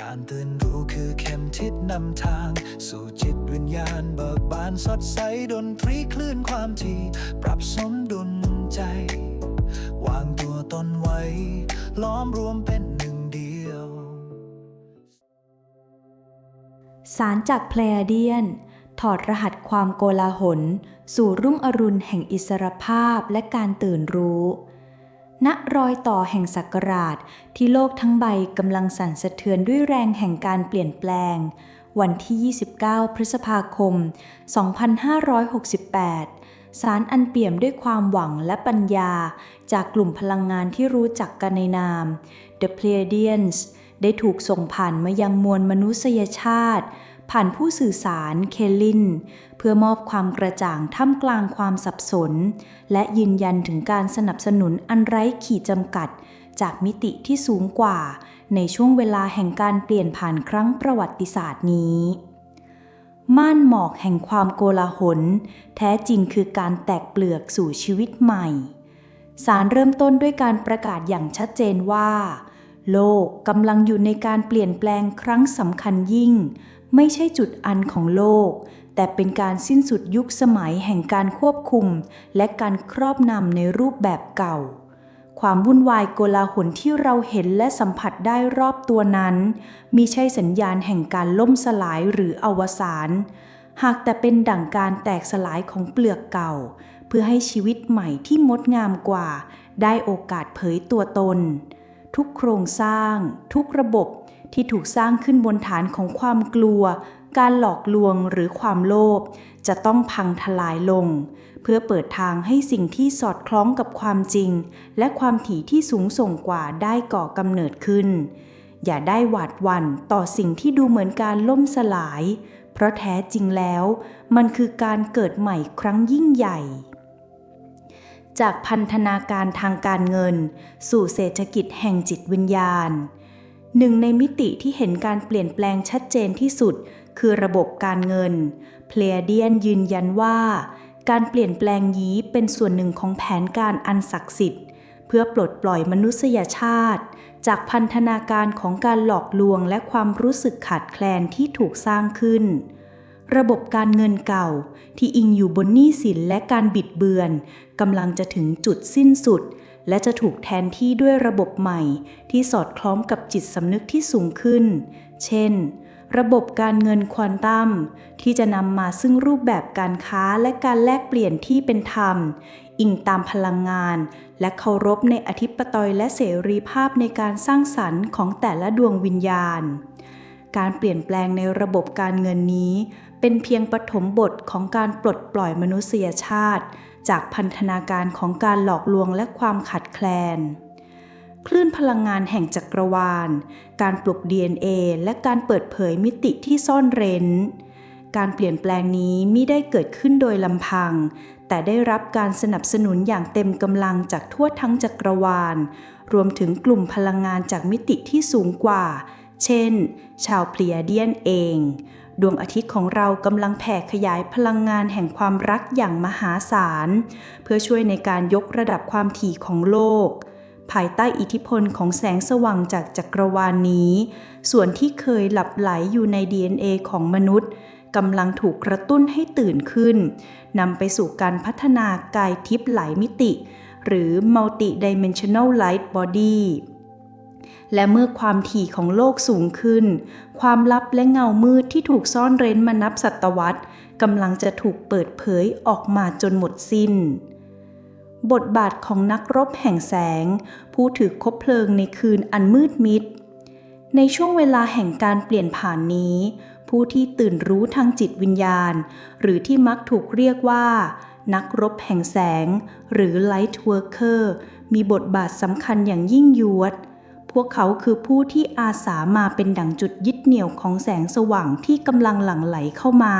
การตื่นรู้คือเข็มทิศนำทาง สู่จิตวิญญาณเบิกบานสดใสดนตรีคลื่นความถี่ ปรับสมดุลใจ วางตัวตนไว้ ล้อมรวมเป็นหนึ่งเดียว สารจากเพลเดียน ถอดรหัสความโกลาหล สู่รุ่งอรุณแห่งอิสรภาพและการตื่นรู้ ณรอยต่อแห่งศักราชที่โลกทั้งใบกำลังสั่นสะเทือนด้วยแรงแห่งการเปลี่ยนแปลง วันที่ 29 พฤษภาคม 2568 สารอันเปี่ยมด้วยความหวังและปัญญา จากกลุ่มพลังงานที่รู้จักกันในนาม The Pleiadians ได้ถูกส่งผ่านมายังมวลมนุษยชาติ ผ่านผู้สื่อสารเคลิน เพื่อมอบความกระจ่างท่ามกลางความสับสน และยืนยันถึงการสนับสนุนอันไร้ขีดจำกัด จากมิติที่สูงกว่า ในช่วงเวลาแห่งการเปลี่ยนผ่านครั้งประวัติศาสตร์นี้ ม่านหมอกแห่งความโกลาหล แท้จริงคือการแตกเปลือกสู่ชีวิตใหม่ สารเริ่มต้นด้วยการประกาศอย่างชัดเจนว่าโลกกำลังอยู่ในการเปลี่ยนแปลงครั้งสำคัญยิ่ง ไม่ใช่จุดอันของโลก แต่เป็นการสิ้นสุดยุคสมัยแห่งการควบคุม และการครอบนำในรูปแบบเก่า ความวุ่นวายโกลาหลที่เราเห็นและสัมผัสได้รอบตัวนั้นมิใช่สัญญาณแห่งการล่มสลายหรืออวสานหากแต่เป็นดั่งการแตกสลายของเปลือกเก่า เพื่อให้ชีวิตใหม่ที่งดงามกว่า ได้โอกาสเผยตัวตน ทุกโครงสร้าง ทุกระบบ ที่ถูกสร้างขึ้นบนฐานของความกลัว การหลอกลวงหรือความโลภจะต้องพังทลายลง เพื่อเปิดทางให้สิ่งที่สอดคล้องกับความจริง และความถี่ที่สูงส่งกว่าได้ก่อกำเนิดขึ้น อย่าได้หวาดหวั่นต่อสิ่งที่ดูเหมือนการล่มสลาย เพราะแท้จริงแล้ว มันคือการเกิดใหม่ครั้งยิ่งใหญ่จากพันธนาการทางการเงิน สู่เศรษฐกิจแห่งจิตวิญญาณ หนึ่งในมิติที่เห็นการเปลี่ยนแปลงชัดเจนที่สุด คือระบบการเงิน เพลเดียนยืนยันว่า การเปลี่ยนแปลงนี้เป็นส่วนหนึ่งของแผนการอันศักดิ์สิทธิ์ เพื่อปลดปล่อยมนุษยชาติ จากพันธนาการของการหลอกลวงและความรู้สึกขาดแคลนที่ถูกสร้างขึ้น ระบบการเงินเก่าที่อิงอยู่บนหนี้สินและการบิดเบือนกำลังจะถึงจุดสิ้นสุด และจะถูกแทนที่ด้วยระบบใหม่ที่สอดคล้องกับจิตสำนึกที่สูงขึ้น เช่น ระบบการเงินควอนตัมที่จะนำมาซึ่งรูปแบบการค้าและการแลกเปลี่ยนที่เป็นธรรม อิงตามพลังงาน และเคารพในอธิปไตยและเสรีภาพในการสร้างสรรค์ของแต่ละดวงวิญญาณ การเปลี่ยนแปลงในระบบการเงินนี้ เป็นเพียงปฐมบทของการปลดปล่อยมนุษยชาติ จากพันธนาการของการหลอกลวงและความขัดแคลน คลื่นพลังงานแห่งจักรวาล การปลุก DNA และการเปิดเผยมิติที่ซ่อนเร้น การเปลี่ยนแปลงนี้ไม่ได้เกิดขึ้นโดยลำพัง แต่ได้รับการสนับสนุนอย่างเต็มกำลังจากทั่วทั้งจักรวาล รวมถึงกลุ่มพลังงานจากมิติที่สูงกว่า เช่น ชาวเพลียเดียนเอง ดวงอาทิตย์ของเรากำลังแผ่ขยายพลังงานแห่งความรักอย่างมหาศาล เพื่อช่วยในการยกระดับความถี่ของโลก ภายใต้อิทธิพลของแสงสว่างจากจักรวาลนนี้ ส่วนที่เคยหลับไหลอยู่ใน DNA ของมนุษย์กำลังถูกกระตุ้นให้ตื่นขึ้นนำไปสู่การพัฒนากายทิพย์หลายมิติ หรือ multi dimensional light body และเมื่อความถี่ของโลกสูงขึ้น ความลับและเงามืดที่ถูกซ่อนเร้นมานับศตวรรษกำลังจะถูกเปิดเผยออกมาจนหมดสิ้น บทบาทของนักรบแห่งแสง ผู้ถือคบเพลิงในคืนอันมืดมิด ในช่วงเวลาแห่งการเปลี่ยนผ่านนี้ ผู้ที่ตื่นรู้ทางจิตวิญญาณ หรือที่มักถูกเรียกว่า นักรบแห่งแสง หรือ Light Worker มีบทบาทสำคัญอย่างยิ่งยวด พวกเขาคือผู้ที่อาสามาเป็นดั่งจุดยึดเหนี่ยวของแสงสว่างที่กำลังหลั่งไหลเข้ามา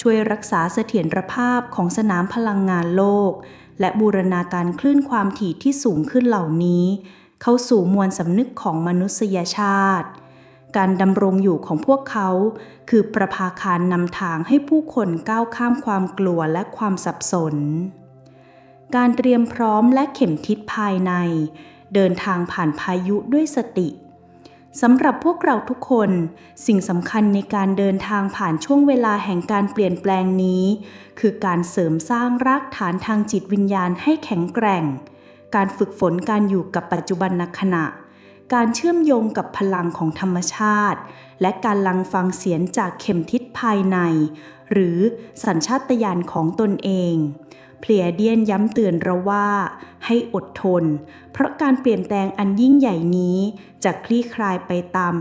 ช่วยรักษาเสถียรภาพของสนามพลังงานโลก และบูรณาการคลื่นความถี่ที่สูงขึ้นเหล่านี้ เข้าสู่มวลสำนึกของมนุษยชาติ การดำรงอยู่ของพวกเขา คือประภาคารนำทางให้ผู้คนก้าวข้ามความกลัวและความสับสนการเตรียมพร้อมและเข็มทิศภายใน เดินทางผ่านพายุด้วยสติสำหรับพวกเราทุกคน สิ่งสำคัญในการเดินทางผ่านช่วงเวลาแห่งการเปลี่ยนแปลงนี้ คือการเสริมสร้างรากฐานทางจิตวิญญาณให้แข็งแกร่ง การฝึกฝนการอยู่กับปัจจุบันขณะ การเชื่อมโยงกับพลังของธรรมชาติ และการลังฟังเสียงจากเข็มทิศภายใน หรือสัญชาตญาณของตนเอง เพลียเดียนย้ำเตือนเราว่า ให้อดทน เพราะการเปลี่ยนแปลงอันยิ่งใหญ่นี้ จะคลี่คลายไปตาม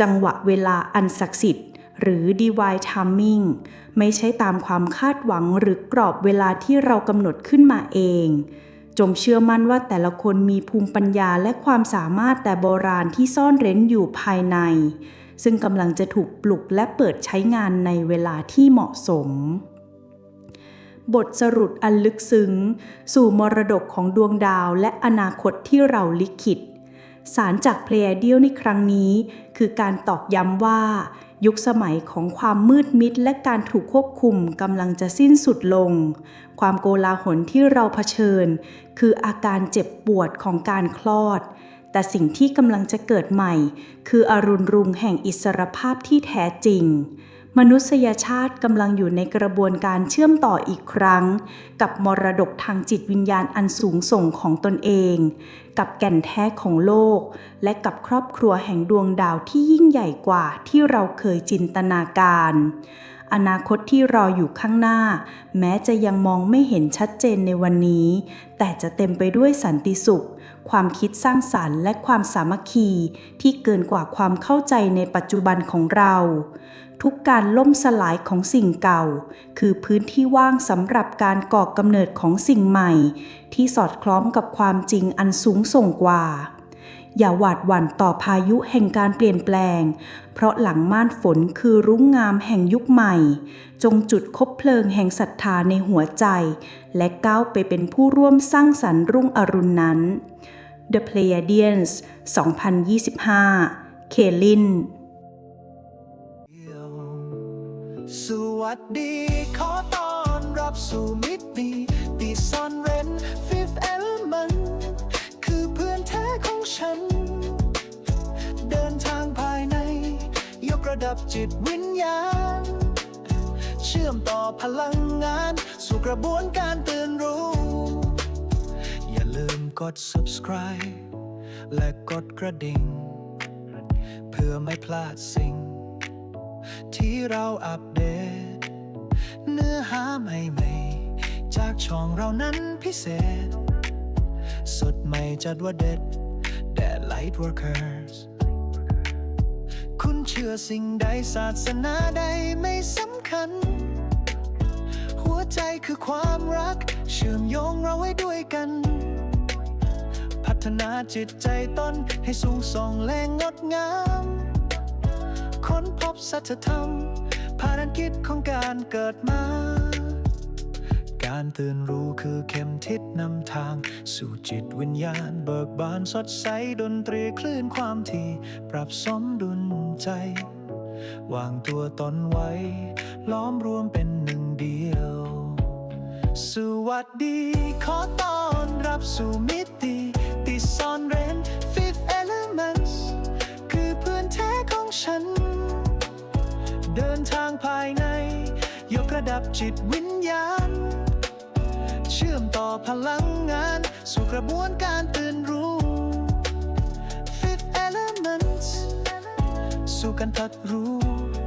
จังหวะเวลาอันศักดิ์สิทธิ์ หรือ divine timing ไม่ใช่ตามความคาดหวังหรือกรอบเวลาที่เรากำหนดขึ้นมาเอง จงเชื่อมั่นว่าแต่ละคนมีภูมิปัญญาและความสามารถแต่โบราณที่ซ่อนเร้นอยู่ภายใน ซึ่งกำลังจะถูกปลุกและเปิดใช้งานในเวลาที่เหมาะสม บทสรุปอันลึกซึ้ง สู่มรดกของดวงดาวและอนาคตที่เราลิขิต สารจากเพลเดียลในครั้งนี้ คือการตอกย้ำว่า ยุคสมัยของความมืดมิดและการถูกควบคุมกำลังจะสิ้นสุดลง ความโกลาหลที่เราเผชิญ คืออาการเจ็บปวดของการคลอด แต่สิ่งที่กำลังจะเกิดใหม่ คืออรุณรุงแห่งอิสรภาพที่แท้จริง มนุษยชาติกำลังอยู่ในกระบวนการเชื่อมต่ออีกครั้ง กับมรดกทางจิตวิญญาณอันสูงส่งของตนเอง กับแก่นแท้ของโลก และกับครอบครัวแห่งดวงดาวที่ยิ่งใหญ่กว่าที่เราเคยจินตนาการ อนาคตที่รออยู่ข้างหน้า แม้จะยังมองไม่เห็นชัดเจนในวันนี้ แต่จะเต็มไปด้วยสันติสุข ความคิดสร้างสรรค์และความสามัคคีที่เกินกว่าความเข้าใจในปัจจุบันของเรา ทุกการล่มสลายของสิ่งเก่า คือพื้นที่ว่างสำหรับการก่อกำเนิดของสิ่งใหม่ ที่สอดคล้องกับความจริงอันสูงส่งกว่า อย่าหวาดหวั่นต่อพายุแห่งการเปลี่ยนแปลง เพราะหลังม่านฝนคือรุ้งงามแห่งยุคใหม่ จงจุดคบเพลิงแห่งศรัทธาในหัวใจ และก้าวไปเป็นผู้ร่วมสร้างสรรค์รุ่งอรุณนั้น The Pleiadians 2025 เคลิน วัสดี ขอต้อนรับสู่มิติที่ซ่อนเร้น Fifth Element คือเพื่อนแท้ของฉัน เดินทางภายใน ยกระดับจิตวิญญาณ เชื่อมต่อพลังงาน สู่กระบวนการตื่นรู้ อย่าลืมกด subscribe และกดกระดิ่ง เพื่อไม่พลาดสิ่ง ที่เราอัปเดต เนื้อหาใหม่ๆ จากช่องเรานั้นพิเศษ สดใหม่จัดว่าเด็ดแด่ Light Workers คุณเชื่อสิ่งใดศาสนาใดไม่สำคัญ หัวใจคือความรัก เชื่อมโยงเราไว้ด้วยกัน พัฒนาจิตใจตนให้สูงส่องและงดงาม ค้นพบสัจธรรม ภารกิจของการเกิดมา การตื่นรู้คือเข็มทิศนำทาง สู่จิตวิญญาณเบิกบานสดใสดนตรีคลื่นความถี่ปรับสมดุลใจ วางตัวตนไว้ ล้อมรวมเป็นหนึ่งเดียว สวัสดีขอต้อนรับสู่มิติที่ซ่อนเร้น Fifth Elements คือเพื่อนแท้ของฉัน เดินทางภายใน ยกระดับจิตวิญญาณ เชื่อมต่อพลังงาน สู่กระบวนการตื่นรู้ Fifth Elements สู่การตัดรู้